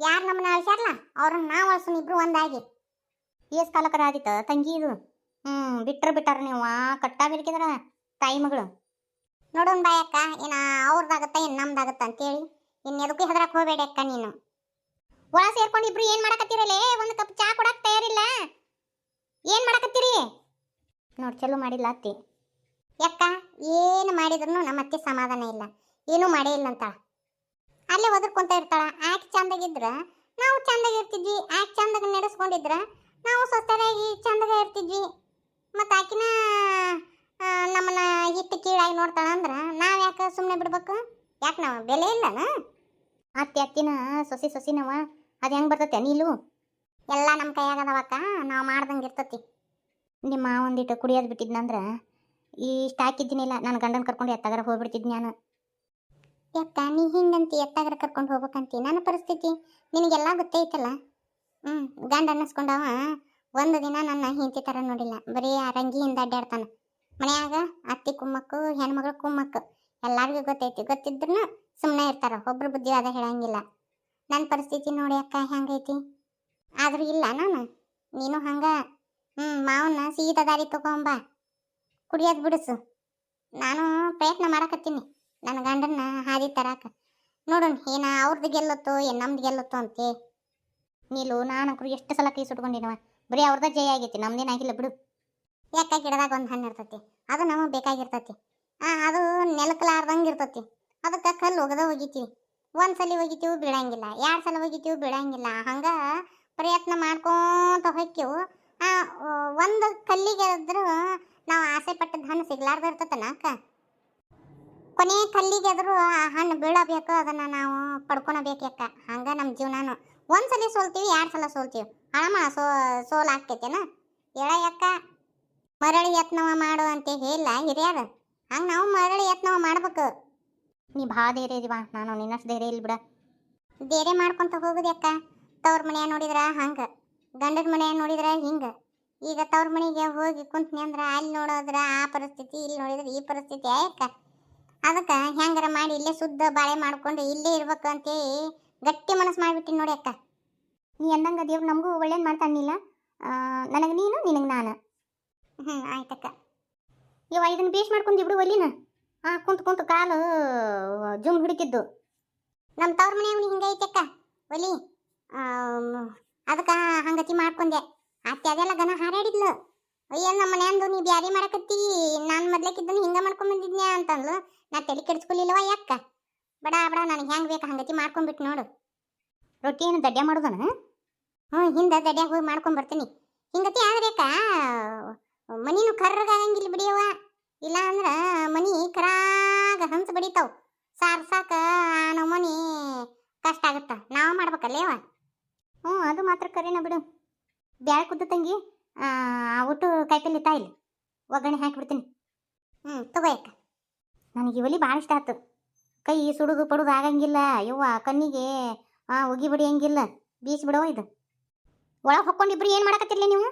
ಯಾರು ನಮ್ಮನ್ನ ಅಳಿಸ್ಯಾರಲ್ಲ ಅವ್ರನ್ನ ನಾವು ಅಳಿಸೋಣ ಇಬ್ರು ಒಂದಾಗಿ. ಏಸ್ ಕಾಲಕರ ಆದಿತ್ತ ತಂಗಿ ಇದು. ಹ್ಮ್, ಬಿಟ್ರ ಬಿಟ್ಟಾರ ನೀವು ಕಟ್ಟ ಬೇಕಿದ್ರ ತಾಯಿ ಮಗಳು. ನೋಡೋಣ ಬಾಯಕ್ಕ ಏನ ಅವ್ರದ್ದಾಗತ್ತ ಏನ್ ನಮ್ದಾಗತ್ತ ಅಂತೇಳಿ. ಇನ್ನು ಎದಕ್ಕೂ ಹೆದರಕ್ಕೆ ಹೋಗ್ಬೇಡಿ ಅಕ್ಕ ನೀನು. ಒಳ ಸೇರ್ಕೊಂಡು ಇಬ್ರು ಏನು ಮಾಡಕತ್ತೀರಲ್ಲೇ ಒಂದು ಕಪ್ ಚಾ ಕೊಡಕ್ಕೆ ತಯಾರಿಲ್ಲ. ಏನು ಮಾಡಕತ್ತೀರಿ? ನೋಡ್, ಚಲೋ ಮಾಡಿಲ್ಲ ಅತ್ತಿ. ಯಾಕ ಏನು ಮಾಡಿದ್ರು ನಮ್ಮ ಅತ್ತೆ ಸಮಾಧಾನ ಇಲ್ಲ. ಏನೂ ಮಾಡೇ ಇಲ್ಲ ಅಂತ ಅಲ್ಲೇ ಒದರ್ಕೊಂತ ಇರ್ತಾಳ. ಆಕೆ ಚಂದಾಗಿದ್ರ, ನಾವು ಚಂದಾಗಿ ಇರ್ತಿದ್ವಿ ಆಕೆ ಚಂದಾಗ ನಡೆಸ್ಕೊಂಡಿದ್ರ, ನಾವು ಸ್ವಸ್ಥರಾಗಿ ಚಂದಾಗ ಇರ್ತಿದ್ವಿ. ಮತ್ತು ಆಕಿನ ನಮ್ಮನ್ನ ಹಿಟ್ಟು ಕೀಳಾಗಿ ನೋಡ್ತಾಳ ಅಂದ್ರೆ ನಾವು ಯಾಕೆ ಸುಮ್ಮನೆ ಬಿಡ್ಬೇಕು? ಯಾಕೆ ನಾವು ಬೆಲೆ ಇಲ್ಲನ? ಅತ್ತಿ ಅತ್ತಿನ ಸೊಸಿ ಸೊಸಿನವ, ಅದು ಹೆಂಗೆ ಬರ್ತತೆ ನೀಲು ಎಲ್ಲ ನಮ್ಮ ಕೈಯಾಗದವಕ್ಕ ನಾವು ಮಾಡ್ದಂಗೆ ಇರ್ತತಿ. ನಿಮ್ಮ ಒಂದಿಟ್ಟು ಕುಡಿಯೋದು ಬಿಟ್ಟಿದ್ನಂದ್ರ, ಇಷ್ಟ ಹಾಕಿದ್ದೀನಿಲ್ಲ ನನ್ನ ಗಂಡನ ಕರ್ಕೊಂಡು ಎತ್ತಾಗರ ಹೋಗ್ಬಿಡ್ತಿದ್ನಿ ನಾನು. ಯಾಕ ನೀ ಹಿಂಗಂತಿ ಎತ್ತಾಗರ ಕರ್ಕೊಂಡು ಹೋಗ್ಬೇಕಂತಿ. ನನ್ನ ಪರಿಸ್ಥಿತಿ ನಿನಗೆಲ್ಲ ಗೊತ್ತೈತಲ್ಲ? ಹ್ಞೂ ಗಂಡ ಅನ್ನಿಸ್ಕೊಂಡವ. ಒಂದು ದಿನ ನನ್ನ ಹಿಂತಿ ಥರ ನೋಡಿಲ್ಲ. ಬರೀ ಆ ರಂಗಿಯಿಂದ ಅಡ್ಡಾಡ್ತಾನ. ಮನೆಯಾಗ ಅತ್ತಿ ಕುಮ್ಮಕ್ಕು, ಹೆಣ್ಮಗಳು ಕುಮ್ಮಕ್ಕು. ಎಲ್ಲರಿಗೂ ಗೊತ್ತೈತಿ. ಗೊತ್ತಿದ್ರು ಸುಮ್ಮನೆ ಇರ್ತಾರ. ಒಬ್ರು ಬುದ್ಧಿವಾದ ಹೇಳಂಗಿಲ್ಲ. ನನ್ನ ಪರಿಸ್ಥಿತಿ ನೋಡಿ ಅಕ್ಕ ಹೆಂಗೈತಿ? ಆದರೂ ಇಲ್ಲ ನಾನು. ನೀನು ಹಂಗೆ. ಹ್ಞೂ ಮಾವನ್ನ ಸೀದಾ ದಾರಿ ತಗೊಂಬ. ಕುಡಿಯೋದು ಬಿಡಿಸು. ನಾನು ಪ್ರಯತ್ನ ಮಾಡಕತ್ತೀನಿ. ನನ್ನ ಗಂಡನ್ನ ಹಾದಿ ತರಾಕ. ನೋಡೋಣ ಏನ ಅವ್ರದ್ದು ಗೆಲ್ಲುತ್ತೋ ಏನ್ ನಮ್ದು ಗೆಲ್ಲುತ್ತೋ ಅಂತೆ. ನೀಲು, ನಾನು ಅಕ್ರು ಎಷ್ಟು ಸಲ ಕೈ ಸುಟ್ಕೊಂಡಿನವ? ಬರೀ ಅವ್ರದ ಜಯ ಆಗೈತಿ ನಮ್ದೇನಾಗಿಲ್ಲ ಬಿಡು. ಯಾಕ ಗಿಡದಾಗ ಒಂದು ಹಣ್ಣು ಇರ್ತತಿ? ಅದು ನಮಗೆ ಬೇಕಾಗಿರ್ತತಿ. ಆ, ಅದು ನೆಲಕಲಾರ್ದಂಗೆ ಇರ್ತತಿ. ಅದಕ್ಕೆ ಕಲ್ಲು ಒಗದ ಒಗಿತೀವಿ. ಒಂದು ಸಲ ಒಗಿತೀವಿ ಬಿಡಂಗಿಲ್ಲ ಎರಡು ಸಲ ಒಗಿತೀವಿ ಬಿಡಂಗಿಲ್ಲ. ಹಂಗ ಪ್ರಯತ್ನ ಮಾಡ್ಕೊತ ಹೊಕ್ಕಿವು. ಒಂದು ಕಲ್ಲಿಗೆ ಆದ್ರೂ ನಾವು ಆಸೆ ಪಟ್ಟದ ಹಣ್ಣು ಸಿಗ್ಲಾರ್ದ ಇರ್ತತನ ಅಕ್ಕ? ಕೊನೆ ಕಲ್ಲಿಗೆ ಆದ್ರೂ ಆ ಹಣ್ಣು ಬೀಳಬೇಕು ಅದನ್ನು ನಾವು ಪಡ್ಕೊಳಬೇಕು ಅಕ್ಕ ಹಂಗ ನಮ್ಮ ಒಂದು ಒಂದ್ಸಲ ಸೋಲ್ತೀವಿ, ಎರಡು ಸಲ ಸೋಲ್ತೀವಿ. ಹಣಮ ಸೋ, ಸೋಲ್ ಆಗ್ತೈತೇನ? ಹೇಳ ಯಾಕ? ಮರಳಿ ಯತ್ನವ ಮಾಡು ಅಂತ ಹೇಳಿಲ್ಲ ಹಿರಿಯರು. ಹಂಗೆ ನಾವು ಮರಳಿ ಯತ್ನವ ಮಾಡ್ಬೇಕು. ನೀ ಭಾಳ ಧೈರ್ಯ ಇದೀವ ನಾನು ನಿನ್ನಷ್ಟು ಧೈರ್ಯ ಇಲ್ಲ ಬಿಡ. ಧೈರ್ಯ ಮಾಡ್ಕೊಂತ ಹೋಗುದು ಅಕ್ಕ ತವ್ರ ಮನೆಯ ನೋಡಿದ್ರ ಹಂಗ. ಗಂಡನ ಮನೆಯ ನೋಡಿದ್ರ ಹಿಂಗೆ. ಈಗ ತವ್ರ ಮನೆಗೆ ಹೋಗಿ ಕುಂತ್ನಿ ಅಂದ್ರೆ ಅಲ್ಲಿ ನೋಡೋದ್ರ ಆ ಪರಿಸ್ಥಿತಿ, ಇಲ್ಲಿ ನೋಡಿದ್ರೆ ಈ ಪರಿಸ್ಥಿತಿ ಯಾಕ? ಅದಕ್ಕೆ ಹೆಂಗಾರ ಮಾಡಿ ಇಲ್ಲೇ ಸುದ್ದ ಬಾಳೆ ಮಾಡ್ಕೊಂಡು ಇಲ್ಲೇ ಇರ್ಬೇಕು ಅಂತೇಳಿ ಗಟ್ಟಿ ಮನಸ್ಸು ಮಾಡಿಬಿಟ್ಟಿನಿ ನೋಡಿ ಅಕ್ಕ. ನೀ ಅಂದಂಗೆ ದೇವ್ರು ನಮಗೂ ಒಳ್ಳೇದು ಮಾಡ್ತಾನಿಲ್ಲ ನನಗೆ ನೀನು, ನಿನಗೆ ನಾನು. ಹ್ಞೂ ಆಯ್ತಕ್ಕ. ಇವ ಇದನ್ನು ಬೇಸ್ ಮಾಡ್ಕೊಂಡು ಇಬ್ರು ಒಲಿನ ಆ, ಕುಂತು ಕುಂತು ಕಾಲು ಜುಮ್ ಹಿಡಿತಿದ್ದು. ನಮ್ಮ ತವ್ರ ಮನೆ ಅವ್ನಿಗೆ ಹಿಂಗೈತಕ್ಕ ಒಲಿ. ಅದಕ್ಕೆ ಹಂಗತಿ ಮಾಡ್ಕೊಂಡೆ. ಅತ್ತೆ ಅದೆಲ್ಲ ಗನ ಹಾರಾಡಿದ್ಲು. ಅಯ್ಯ, ನಮ್ಮ ಮನೆಯಂದು ನೀ ಬ್ಯಾರಿ ಮಾಡಕತ್ತಿ. ನಾನು ಮೊದ್ಲಕ್ಕಿದ್ದನು ಹಿಂಗೆ ಮಾಡ್ಕೊಂಡ್ ಬಂದಿದ್ನ್ಯಾ ನಾ ತಲೆ ಕೆಡಿಸ್ಕೊಲಿಲ್ಲವ ಯಾಕ? ಬಡ ಬಡ, ನನಗೆ ಹೆಂಗೆ ಬೇಕು ಹಂಗತಿ ಮಾಡ್ಕೊಂಡ್ಬಿಟ್ಟು ನೋಡು. ರೊಟ್ಟಿ ಏನು ದಡ್ಡ ಮಾಡೋದನ? ಹ್ಞೂ, ಹಿಂದೆ ದಡ್ಯಾಗ ಹೋಗಿ ಮಾಡ್ಕೊಂಡು ಬರ್ತೀನಿ. ಹಿಂಗತಿ ಆದ್ರೇಕ ಮನಿನು ಕರ್ರಗಾಗಂಗಿಲ್ಲ ಬಿಡಿಯವ ಇಲ್ಲ ಅಂದ್ರೆ ಮನಿ ಕರಾಗ ಹಂಸ ಬಡಿತಾವ. ಸಾರ್ಸಾಕ ನಮ್ಮ ಮನಿ ಕಷ್ಟ ಆಗತ್ತ. ನಾವು ಮಾಡ್ಬೇಕಲ್ಲೇವ ಹ್ಞೂ, ಅದು ಮಾತ್ರ ಕರೆನ ಬಿಡು. ಬ್ಯಾಳೆ ಕುದ್ದ ತಂಗಿ? ಒಟ್ಟು ಕಾಯಿಪಲ್ಲೆ ತಾಯಿಲಿ ಒಗ್ಗರಣೆ ಹಾಕಿಬಿಡ್ತೀನಿ ಹ್ಞೂ ತಗೋಯಕ್ಕ ನನಗೆ ಇವಲಿ ಭಾಳ ಇಷ್ಟ ಆಯ್ತು ಕೈ ಸುಡುದು ಪಡುದು ಆಗಂಗಿಲ್ಲ. ಯವ್ವ, ಕಣ್ಣಿಗೆ ಒಗಿ ಬಡಿಯಂಗಿಲ್ಲ ಬೀಸ್ ಬಿಡವ ಇದು. ಒಳಗೆ ಹೊಕ್ಕೊಂಡಿಬ್ರು ಏನು ಮಾಡಕತ್ತಿರ್ಲಿ ನೀವು?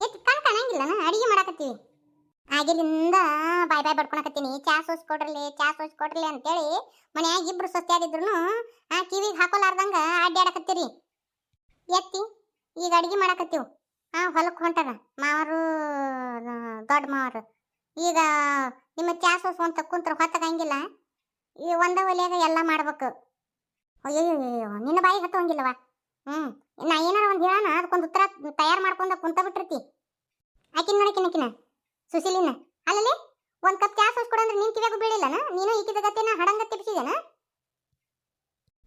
ಎತ್ತು ಕಣ್ ಕಾಣಂಗಿಲ್ಲನ? ಅಡಿಗೆ ಮಾಡಕತ್ತೀವಿ. ಆಗಿಲಿಂದ ಬಾಯ್ ಬಾಯ್ ಬಡ್ಕೊಳಕತ್ತೀನಿ. ಚಾ ಸೋಸ್ ಕೊಡ್ರಲಿ, ಚಾ ಸೋಸ್ ಕೊಡ್ರಲಿ ಅಂತೇಳಿ ಮನ್ಯಾಗ ಇಬ್ರು ಸೊಸ್ತಿಯಾದಿದ್ರು ಆ ಕಿವಿಗೆ ಹಾಕೋಲಾರ್ದಂಗ ಅಡ್ಡಾಡಕತ್ತೀರಿ ಎತ್ತಿ, ಈಗ ಅಡಿಗೆ ಮಾಡಾಕತ್ತೀವಿ. ಆ ಹೊಲಕ್ಕೆ ಹೊಂಟಾರ. ಮಾವರು ದೊಡ್ಡ ಮಾವರು. ಈಗ ನಿಮ್ಮ ಚಾ ಸೋಸ್ ಅಂತ ಕುಂತ್ರ ಹೊತ್ತಗಂಗಿಲ್ಲ ಈ ಒಂದ ಒಲೆಯಾಗ ಎಲ್ಲ ಮಾಡ್ಬೇಕು. ಅಯ್ಯೋ ನಿನ್ನ ಬಾಯಿ ಹತ್ತೋಂಗಿಲ್ಲವ ಹ್ಞೂ ನಾ ಏನಾರ ಒಂದು ಹೇಳೋಣ ಅದಕ್ಕೊಂದು ಉತ್ತರ ತಯಾರು ಮಾಡ್ಕೊಂಡ ಕುಂತ ಬಿಟ್ಟಿರ್ತಿ. ಆಕಿನ ನೋಡಕಿನಕಿನ ಸುಶೀಲಿನ. ಅಲ್ಲಲ್ಲಿ, ಒಂದು ಕಪ್ ಚಾ ಸೋಸ್ ಕೊಡಂದ್ರೆ ನಿನ್ ಕಿವಿಯಾಗೂ ಬೀಳಿಲ್ಲನ? ನೀನು ಈಕಿದ ಗತಿನ ಹಡಂಗ ತಿಪ್ಸಿದೇನ?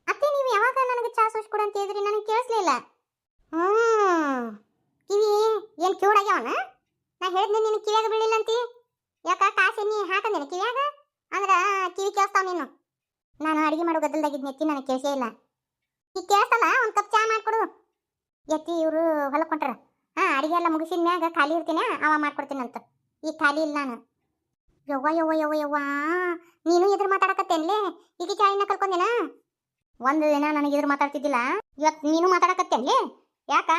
ಅತ್ತೆ, ನೀವು ಯಾವಾಗ ನನಗೆ ಚಾ ಕೊಡು ಅಂತ ಹೇಳಿದ್ರಿ? ನನಗೆ ಕೇಳಿಸ್ಲಿಲ್ಲ. ಹ್ಮ್. ಕಿವಿ ಏನ್ ಕಿವುಡಾಗ್ಯಾವನ ನಾ ಹೇಳಿದ್ನಿ ನಿನ್ ಕಿವಿಯಾಗ ಬೀಳಿಲ್ಲ ಅಂತಿ ಯಾಕ ಕಾಸೆ ನೀ ಹಾಕಂದಿನ ಕಿವಿಯಾಗ? ಅಂದ್ರ ಕಿವಿ ಕೇಳಿಸ್ತಾವ ನೀನು. ನಾನು ಅಡಿಗೆ ಮಾಡೋ ಗದ್ದಲ್ದಾಗಿದ್ನ ಎತ್ತಿ ನನಗೆ ಕೇಳಿಸೇ ಇಲ್ಲ. ಈ ಕೇಳಿಸಲ್ಲ, ಒಂದ್ ಕಪ್ ಚಾ ಮಾಡ್ಕೊಡು. ಎತ್ತಿ ಇವರು ಹೊಲಕ್ಕೆ ಹೊಂಟಾರ. ಹಾ, ಅಡಿಗೆ ಎಲ್ಲ ಮುಗಿಸಿದ ಮ್ಯಾಗ ಖಾಲಿ ಇರ್ತೀನಿ, ಅವ ಮಾಡ್ಕೊಡ್ತೀನಂತ. ಈ ಖಾಲಿ ಇಲ್ಲ ನಾನು. ಯವ್ವ ಯವ್ವ ಯವ್ವ ಯವ್ವ. ನೀನು ಎದುರು ಮಾತಾಡಕತ್ತೇನ್ಲೇ? ಈಗ ಚಾಯಿನ ಕಲ್ಕೊಂದೇನ ಒಂದು ದಿನ ನನಗೆ ಇದ್ರ ಮಾತಾಡ್ತಿದ್ದಿಲ್ಲ. ಇವತ್ತು ನೀನು ಮಾತಾಡಕತ್ತೇನ್ಲೇ? ಯಾಕ?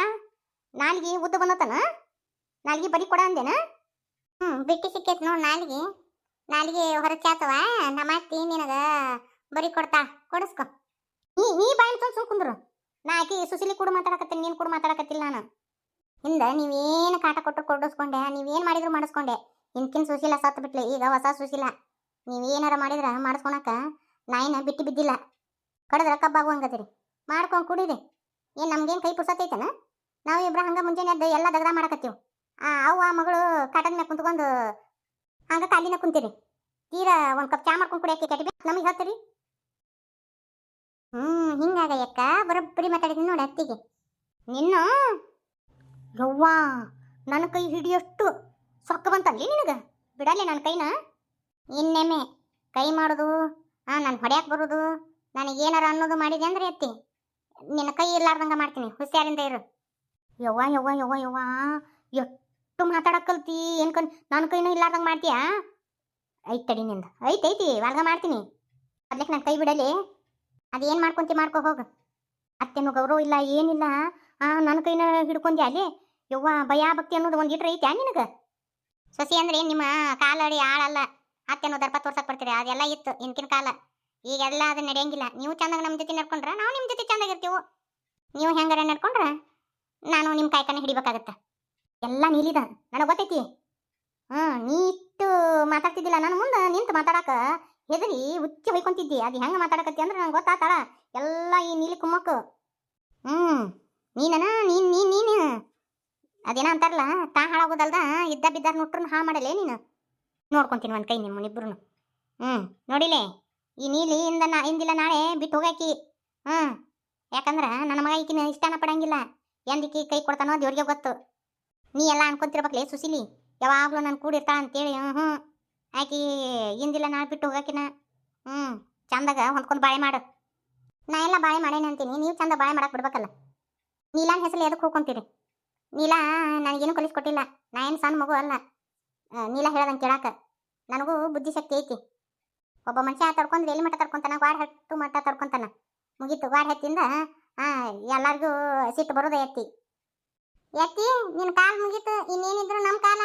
ನಾಲ್ಗಿ ಉದ್ದ ಬಂದತನ? ನಾಲ್ಗಿ ಬರೀ ಕೊಡ ಅಂದೇನ? ಹ್ಞೂ ಬಿಟ್ಟಿ ಸಿಕ್ಕೈತ್ ನೋಡ್ ನಾಲಿಗೆ. ನಾಲ್ಗಿ ಹೊರಚಾತವ ನಮ್ಮ ಅತ್ತಿ ನಿನಗ ಬರಿ ಕೊಡ್ತಾ. ಕೊಡಿಸ್ಕೊ. ನೀ ನೀ ಬಾಯಿ ಸುಮ್ ಸುಮ್ ಕುಂದ್ರು. ನಾ ಆಕಿ ಸುಶೀಲಿ ಕೂಡ ಮಾತಾಡಕತ್ತೀನಿ, ನೀನ್ ಕೂಡ ಮಾತಾಡಕತ್ತಿಲ್ಲ ನಾನು. ಹಿಂದ ನೀವೇನು ಕಾಟ ಕೊಟ್ಟರು ಕೊಡಿಸ್ಕೊಂಡೆ, ನೀವೇನು ಮಾಡಿದ್ರು ಮಾಡಿಸ್ಕೊಂಡೆ. ಹಿಂದಿನ ಸುಶೀಲ ಸತ್ತು ಬಿಟ್ಲಿ, ಈಗ ಹೊಸ ಸುಶೀಲ ನೀವೇನಾರ ಮಾಡಿದ್ರ ಮಾಡಿಸ್ಕೊಳಕ ನಾಯಿನ ಬಿಟ್ಟು ಬಿದ್ದಿಲ್ಲ. ಕಡದ್ರ ಕಬ್ಬಾಗುವಂಗದಿರಿ ಮಾಡ್ಕೊಂಡು ಕುಡೀರಿ. ಏನು ನಮ್ಗೇನು ಕೈ ಪುರ್ಸತೈತನ ನಾವು ಇಬ್ರು ಹಂಗ ಮುಂಜಾನೆ ಎದ್ದು ಎಲ್ಲ ದಗದ ಮಾಡಕತ್ತೀವಿ. ಆ ಅವ್ವ, ಮಗಳು ಕಾಟದ ಮ್ಯಾಗ ಕುಂತ್ಕೊಂಡು ಹಂಗ ಕಾಲಿನ ಕುಂತೀರಿ. ತೀರಾ ಒಂದು ಕಪ್ ಚಾ ಮಾಡ್ಕೊಂಡು ಕುಡಿಯಕ್ಕೆ ಕೆಟ್ಟಿ ನಮಗೆ ಹೇಳ್ತೀರಿ? ಹ್ಞೂ ಹಿಂಗಾಗ ಯಕ್ಕ ಬರೋಬ್ಬರಿ ಮಾತಾಡಿದ್ನಿ ನೋಡಿ ಅತ್ತಿಗೆ. ನಿನ್ನ? ಯವ್ವ ನನ್ನ ಕೈ ಹಿಡಿಯಷ್ಟು ಸೊಕ್ಕ ಬಂತಲ್ಲಿ ನಿನಗೆ? ಬಿಡಲ್ಲ ನನ್ನ ಕೈನ? ಇನ್ನೆಮ್ಮೆ, ಕೈ ಮಾಡೋದು ಹಾ ನಾನು ಹೊಡ್ಯಾಕ್ ಬರೋದು ನನಗೆ ಏನಾರ ಅನ್ನೋದು ಮಾಡಿದೆ ಅಂದ್ರೆ ಎತ್ತಿ. ನಿನ್ನ ಕೈ ಇರ್ಲಾರ್ದಂಗ ಮಾಡ್ತೀನಿ. ಹುಷಾರಿಂದ ಇರು. ಯವ್ವ ಯವ್ವ ಯವ್ವ ಯವ್ವ. ಎಷ್ಟು ಮಾತಾಡಕ್ ಕಲ್ತಿ. ಏನ್ ಕಣ್ ನನ್ನ ಕೈನೂ ಇಲ್ಲಾರ್ದಂಗೆ ಮಾಡ್ತೀಯಾ? ಐತ್ ತಡಿ ನಿಂದ. ಐತ್, ಐತಿ. ವಾಲ್ಗ ಮಾಡ್ತೀನಿ. ಅದಕ್ಕೆ ನನ್ನ ಕೈ ಬಿಡಲಿ. ಅದೇನು ಮಾಡ್ಕೊಂತಿ ಮಾಡ್ಕೊ ಹೋಗು. ಅತ್ತೆನು ಗೌರವ ಇಲ್ಲ, ಏನಿಲ್ಲ. ಆ ನನ್ನ ಕೈನ ಹಿಡ್ಕೊಂಡ್ಯಾ ಅಲ್ಲಿ? ಯವ್ವ, ಭಯ ಭಕ್ತಿ ಅನ್ನೋದು ಒಂದು ಇಟ್ರೆ ಐತ್ಯಾ ನಿನಗೆ? ಸೊಸಿ ಅಂದ್ರೆ ನಿಮ್ಮ ಕಾಲಡಿ ಆಳಲ್ಲ. ಅತ್ತೆನೋ ದರ್ಪ ತೋರ್ಸಕ್ ಬರ್ತೀರಿ. ಅದೆಲ್ಲ ಇತ್ತು ಹಿಂದಿನ ಕಾಲ. ಈಗೆಲ್ಲ ಅದು ನಡೆಯಂಗಿಲ್ಲ. ನೀವು ಚಂದಾಗ ನಮ್ಮ ಜೊತೆ ನಡ್ಕೊಂಡ್ರೆ, ನಾವು ನಿಮ್ಮ ಜೊತೆ ಚಂದಾಗಿರ್ತೀವಿ ನೀವು ಹೆಂಗಾರ ನಡ್ಕೊಂಡ್ರ? ನಾನು ನಿಮ್ಮ ಕಾಯ್ಕನ ಹಿಡಿಬೇಕಾಗತ್ತೆ. ಎಲ್ಲ ನೀಲಿದ, ನನಗೆ ಗೊತ್ತೈತಿ? ಹಾ ನೀ ಇಟ್ಟು ಮಾತಾಡ್ತಿದ್ದಿಲ್ಲ. ನಾನು ಮುಂದೆ ನಿಂತು ಮಾತಾಡಕ ಹೆದರಿ ಹುಚ್ಚಿ ಹೊಯ್ಕೊಂತಿದ್ದಿ. ಅದು ಹೆಂಗೆ ಮಾತಾಡಕತ್ತಿ ಅಂದ್ರೆ ನಂಗೆ ಗೊತ್ತಾತಾಳ ಎಲ್ಲ ಈ ನೀಲಿ ಕುಮ್ಮಕ್ಕು. ಹ್ಞೂ ನೀನನ, ನೀನ್ ನೀನ್, ನೀನು. ಅದೇನ ಅಂತಾರಲ್ಲ, ತಾ ಹಾಳಾಗೋದಲ್ದ, ಇದ್ದ ಬಿದ್ದಾರ ನುಟ್ರನ್ನ ಹಾಳು ಮಾಡಲೇ ನೀನು? ನೋಡ್ಕೊಂತೀನಿ ಒಂದು ಕೈ ನಿಮ್ಮನಿಬ್ರು ಹ್ಞೂ ನೋಡಿಲೆ, ಈ ನೀಲಿ ಇಂದ ನಾ, ಇಂದಿಲ್ಲ ನಾಳೆ ಬಿಟ್ಟು ಹೋಗಾಕಿ ಹ್ಞೂ ಯಾಕಂದ್ರೆ ನನ್ನ ಮಗ ಈಕಿನ ಇಷ್ಟನ ಪಡಂಗಿಲ್ಲ. ಎಂದಿಕ್ಕಿ ಕೈ ಕೊಡ್ತಾನೋ ದೇವ್ರಿಗೆ ಗೊತ್ತು. ನೀ ಎಲ್ಲ ಅನ್ಕೊಂತಿರ್ಬೇಕಲೇ ಸುಶೀಲಿ. ಯಾವಾಗಲೂ ನಾನು ಕೂಡಿರ್ತಾಳ ಅಂತೇಳಿ ಹ್ಞೂ ಹ್ಞೂ ಆಕಿ ಇಂದಿಲ್ಲ ನಾಳೆ ಬಿಟ್ಟು ಹೋಗಾಕಿನ. ಹ್ಞೂ ಚಂದಾಗ ಹೊಂದ್ಕೊಂಡು ಬಾಳೆ ಮಾಡು. ನಾ ಎಲ್ಲ ಬಾಳೆ ಮಾಡೇನೆ ಅಂತೀನಿ. ನೀವು ಚಂದ ಬಾಳೆ ಮಾಡಕ್ಕೆ ಬಿಡ್ಬೇಕಲ್ಲ. ನೀಲಾನ್ ಹೆಸರು ಎದಕ್ಕೆ ಹೋಗ್ಕೊಂತೀರಿ ನೀಲಾ ನನಗೇನು ಕಲಿಸ್ಕೊಟ್ಟಿಲ್ಲ ನಾ ಏನು ಸಣ್ಣ ಮಗು ಅಲ್ಲ. ನೀಲಾ ಹೇಳ್ದಂಗೆ ಕೇಳಾಕ. ನನಗೂ ಬುದ್ಧಿಶಕ್ತಿ ಐತಿ. ಒಬ್ಬ ಮನುಷ್ಯ ತಡ್ಕೊಂಡ್ರೆ ಎಲ್ಲಿ ಮಟ್ಟ ತಡ್ಕೊಂತಾನ? ಗಾಡ್ ಹತ್ತು ಮಟ್ಟ ತಡ್ಕೊಂತಾನ? ಮುಗೀತು. ಗಾಡ್ ಹತ್ತಿಂದ ಆ, ಎಲ್ಲರಿಗೂ ಸಿಟ್ಟು ಬರೋದ ಎತ್ತಿ. ಎತ್ತಿ ನಿನ್ನ ಕಾಲ್ ಮುಗೀತು, ಇನ್ನೇನಿದ್ರು ನಮ್ಮ ಕಾಲ.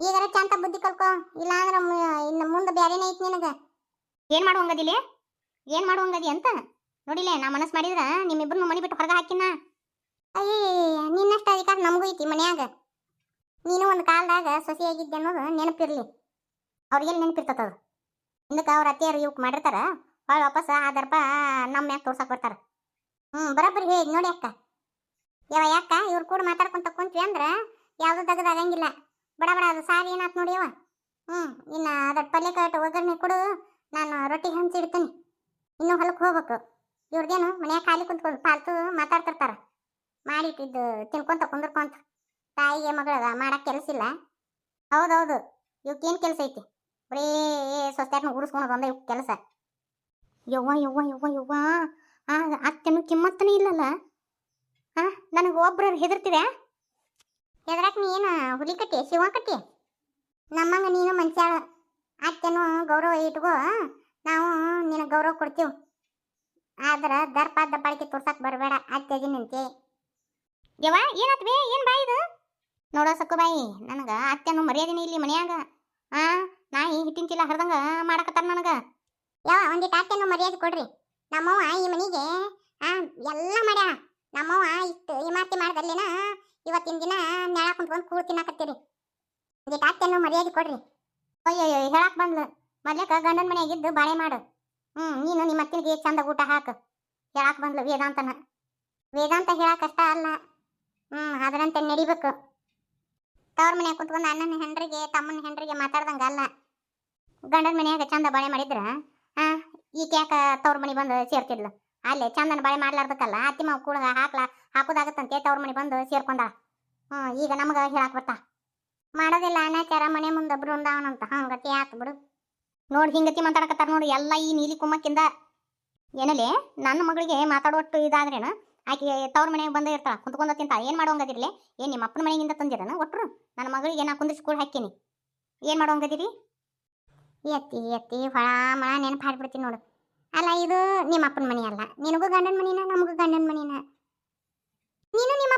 ಈಗಾರ ಚಂತ ಬುದ್ಧಿ ಕಲ್ಕೊ ಇಲ್ಲ ಅಂದ್ರೆ ಇನ್ನು ಮುಂದೆ ಬೇರೆನೇ ಐತಿ ನಿನಗೆ. ಏನು ಮಾಡುವಂಗದಿಲೆ ಏನು ಮಾಡುವಂಗದಿ ಅಂತ? ನೋಡಿಲೆ, ನಾ ಮನಸ್ಸು ಮಾಡಿದ್ರೆ ನಿಮ್ಮಿಬ್ಬರನ್ನು ಮನೆ ಬಿಟ್ಟು ಹೊರಗೆ ಹಾಕಿನ. ಅಯ್ಯ ನಿನ್ನಷ್ಟು ಅಧಿಕಾರ ನಮಗೂ ಐತಿ ಮನ್ಯಾಗ. ನೀನು ಒಂದು ಕಾಲದಾಗ ಸೊಸೆಯಾಗಿದ್ದೆ ಅನ್ನೋದು ನೆನಪಿರ್ಲಿ. ಅವ್ರಿಗೆಲ್ಲಿ ನೆನಪಿರ್ತದ ಹಿಂದಕ್ಕೆ ಅವ್ರ ಅತ್ತೆಯರು ಇವಕ್ಕೆ ಮಾಡಿರ್ತಾರ ಹೊಳ್ ವಾಪಸ್ ಆ ದರ್ಪ ನಮ್ಮ ಮ್ಯಾಗ ತೋರ್ಸಕ್ಕೆ ಬರ್ತಾರ. ಹ್ಞೂ ಬರೋಬ್ಬರಿ ಹೇಳಿ ನೋಡಿ ಅಕ್ಕ. ಯಾವ ಯಾಕ? ಇವ್ರ ಕೂಡ ಮಾತಾಡ್ಕೊಂತ ಕುಂತ್ವಿ ಅಂದ್ರೆ ಯಾವುದು ತೆಗೆದಾಗಂಗಿಲ್ಲ ಬಡ ಬಡ, ಅದು ಸಾರಿ ಏನಾತ್ ನೋಡಿ ಅವ ಹ್ಞೂ ಇನ್ನ ಅದರ ಪಲ್ಯ ಕಟ್ಟು ಒಗ್ಗರಣೆ ಕೊಡು, ನಾನು ರೊಟ್ಟಿ ಹಂಚಿಡ್ತೀನಿ ಇನ್ನು ಹೊಲಕ್ಕೆ ಹೋಗ್ಬೇಕು. ಇವ್ರದೇನು ಮನ್ಯಾಗ ಖಾಲಿ ಕುಂತ್ಕೊಂಡು ಪಾಲ್ತು ಮಾತಾಡ್ತಿರ್ತಾರ. ಮಾಡಿಟ್ಟಿದ್ದು ತಿನ್ಕೊಂತ ಕುಂದ್ರಕೊಂತ. ತಾಯಿಗೆ ಮಗಳದ ಮಾಡಕ್ ಕೆಲಸ ಇಲ್ಲ. ಹೌದೌದು ಇವಕ್ಕೇನು ಕೆಲಸ ಐತಿ? ಬರೀ ಸ್ವಸ್ಥ್ಯಾತ್ನ ಉರಿಸ್ಕೊಳೋದು ಒಂದೇ ಇವ್ ಕೆಲಸ. ಯವ್ವ ಯವ್ವ ಯವ್ವ ಯವ್ವ. ಆ, ಅತ್ತೆನು ಕಿಮ್ಮತ್ತನೇ ಇಲ್ಲಲ್ಲ? ಆ, ನನಗೆ ಒಬ್ರು ಹೆದರ್ತಿದೆ ಎದ್ರಾಕ್ ನೀ ಏನು ಹುಲಿ ಕಟ್ಟಿ, ಶಿವ ಕಟ್ಟಿ? ನಮ್ಮಂಗ ನೀನು ಮನುಷ್ಯಾಳ ಅತ್ತೆನು ಗೌರವ ಇಟ್ಕೋ, ನಾವು ನಿನಗೆ ಗೌರವ ಕೊಡ್ತೀವಿ. ಆದ್ರೆ ದರ್ಪ ದಬ್ಬಾಳಿಕೆ ತೋರ್ಸಕ್ ಬರಬೇಡ, ಅತ್ತೆಜಿ ನಿಂತೆ. ಯವ್ವ, ಏನಾತ್ ಏನು ಬಾಯಿ ಇದು? ನೋಡೋ ಸಕ್ಕು ಬಾಯಿ, ನನಗೆ ಅತ್ತೆನು ಮರ್ಯಾದಿನೇ ಇಲ್ಲಿ ಮನ್ಯಾಗ. ಆ, ನಾಯಿ ಹಿಟ್ಟಿನ ಚೀಲ ಹರಿದಂಗ ಮಾಡಕತ್ತಾರ ನನಗೆ. ಯಾವ ಒಂದಿಟ್ಟು ಅತ್ತೆನು ಮರ್ಯಾದೆ ಕೊಡ್ರಿ. ನಮ್ಮವ್ವ ಈ ಮನೆಗೆ, ಆ, ಎಲ್ಲ ಮಾಡ್ಯಾಳ. ನಮ್ಮವ್ವ ಇಷ್ಟು ಇಮಾರ್ತಿ ಮಾಡ್ದಲ್ಲಿನ, ಇವತ್ತಿನ ದಿನ ನೆಳ ಕುಂತ್ಕೊಂಡು ಕೂಳು ತಿನ್ನಕತ್ತೀರಿ. ಒಂದಿಟ್ಟು ಅತ್ತೆನು ಮರ್ಯಾದೆ ಕೊಡ್ರಿ. ಅಯ್ಯಯ್ಯೋ, ಹೇಳಕ್ ಬಂದ್ಲು. ಮೊದ್ಲಕ್ಕ ಗಂಡನ ಮನೆಯಾಗಿದ್ದು ಬಾಳೆ ಮಾಡು. ಹ್ಞೂ ನೀನು ನಿಮ್ಮ ಅತ್ತಿಗೆ ಚಂದ ಊಟ ಹಾಕು. ಹೇಳಕ್ ಬಂದ್ಲು ವೇದಾಂತನ. ವೇದಾಂತ ಹೇಳಕ್ ಕಷ್ಟ ಅಲ್ಲ. ಹ್ಮ್, ಅದರಂತೆ ನಡಿಬೇಕು. ತವ್ರ ಮನ್ಯಾಗ ಕುತ್ಕೊಂಡು ಅಣ್ಣನ ಹೆಂಡ್ರಿಗೆ, ತಮ್ಮನ ಹೆಂಡ್ರಿಗೆ ಮಾತಾಡ್ದಂಗ ಅಲ್ಲ. ಗಂಡನ ಮನೆಯಾಗ ಚಂದ ಬಾಳೆ ಮಾಡಿದ್ರ ಈಕೆ ಕ್ಯಾಕ ತವ್ರ ಮನೆ ಬಂದು ಸೇರ್ತಿದ್ಲು? ಅಲ್ಲೇ ಚಂದನ ಬಾಳೆ ಮಾಡ್ಲಾರ್ದಕ್ಕಲ್ಲ ಅತ್ತಿ ಮಾವು ಕೂಡ ಹಾಕ್ಲಾ, ಹಾಕೋದಾಗತ್ತಂತೆ ತವ್ರ ಮನೆ ಬಂದು ಸೇರ್ಕೊಂಡ ಹ್ಞೂ ಈಗ ನಮಗ ಹೇಳಕ್ ಬರ್ತಾ. ಮಾಡೋದಿಲ್ಲ ಅನಾಚಾರ, ಮನೆ ಮುಂದೆ ಬೃಂದಾವನ ಅಂತ ಗಟ್ಟಿ ಆತು ಬಿಡು. ನೋಡಿ ಹಿಂಗತಿ ಮಾತಾಡಕತ್ತಾರ ನೋಡಿ, ಎಲ್ಲ ಈ ನೀಲಿ ಕುಮ್ಮಕ್ಕಿಂದ ಏನಲೆ, ನನ್ನ ಮಗಳಿಗೆ ಮಾತಾಡೋಟ್ಟು ಇದಾದ್ರೇನ, ಆಕೆ ತವ್ರ ಮನೆಗೆ ಬಂದ ಇರ್ತಾಳ, ಕುಂತ್ಕೊಂಡ ತಿಂತಾಳ. ಏನು ಮಾಡೋಂಗದಿರ್ಲಿ? ಏನು ನಿಮ್ಮ ಅಪ್ಪನ ಮನೆಯಿಂದ ತಂದಿರನ ಒಟ್ರು? ನನ್ನ ಮಗಳಿಗೆ ನಾ ಕುಂದಿಸಿ ಕೂಡ ಹಾಕೀನಿ ಏನು ಮಾಡೋಂಗದಿರಿ? ಎತ್ತಿ ಎತ್ತಿ, ಹೊಳ, ಮಳ ಹಾಡ್ಬಿಡ್ತೀನಿ ನೋಡು. ಅಲ್ಲ, ಇದು ನಿಮ್ಮ ಅಪ್ಪನ ಮನೆ ಅಲ್ಲ. ನಿನಗೂ ಗಂಡನ ಮನಿನ, ನಮಗೂ ಗಂಡನ ಮನಿನ? ನೀನು ನಿಮ್ಮ